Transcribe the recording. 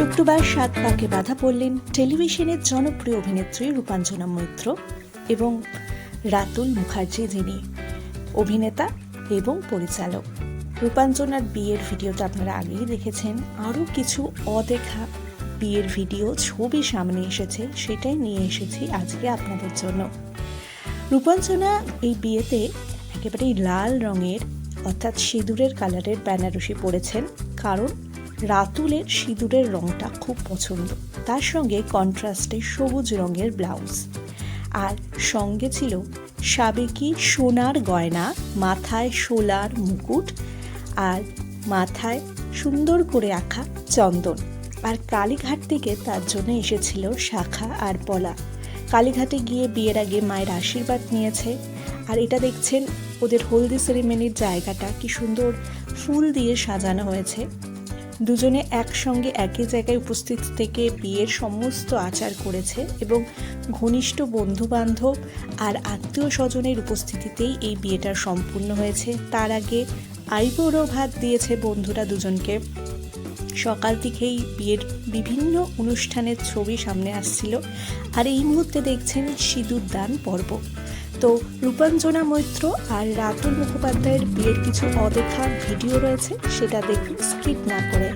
এবার সাত পাকে বাধা পড়লেন টেলিভিশনের জনপ্রিয় অভিনেত্রী রূপাঞ্জনা মৈত্র এবং রাতুল মুখার্জি যিনি অভিনেতা এবং পরিচালক। রূপাঞ্জনার বিয়ের ভিডিওটা আপনারা আগেই দেখেছেন। আরও কিছু অদেখা বিয়ের ভিডিও, ছবি সামনে এসেছে, সেটাই নিয়ে এসেছি আজকে আপনাদের জন্য। রূপাঞ্জনা এই বিয়েতে একেবারেই লাল রঙের, অর্থাৎ সিঁদুরের কালারের বেনারসি পরেছেন। কারণ রাতুলের সিঁদুরের রংটা খুব পছন্দ। তার সঙ্গে কন্ট্রাস্টে সবুজ রঙের ব্লাউজ আর সঙ্গে ছিল সাবেকি সোনার গয়না, মাথায় সোলার মুকুট আর মাথায় সুন্দর করে আঁকা চন্দন। আর কালীঘাট থেকে তার জন্য এসেছিল শাখা আর পলা। কালীঘাটে গিয়ে বিয়ের আগে মায়ের আশীর্বাদ নিয়েছে। আর এটা দেখছেন ওদের হলদি সেরিমনির জায়গাটা কি সুন্দর ফুল দিয়ে সাজানো হয়েছে। দুজনে একসঙ্গে একই জায়গায় উপস্থিত থেকে বিয়ের সমস্ত আচার করেছে এবং ঘনিষ্ঠ বন্ধু বান্ধব আর আত্মীয় স্বজনের উপস্থিতিতেই এই বিয়েটা সম্পূর্ণ হয়েছে। তার আগে আইবুড়ো ভাত দিয়েছে বন্ধুরা দুজনকে। সকাল থেকেই বিয়ের বিভিন্ন অনুষ্ঠানের ছবি সামনে আসছিল আর এই মুহূর্তে দেখছেন সিঁদুর দান পর্ব। তো রূপাঞ্জনা মৈত্র আর রাতুল মুখোপাধ্যায়ের বিয়ের কিছু অদেখা ভিডিও রয়েছে, সেটা দেখুন, স্কিপ না করে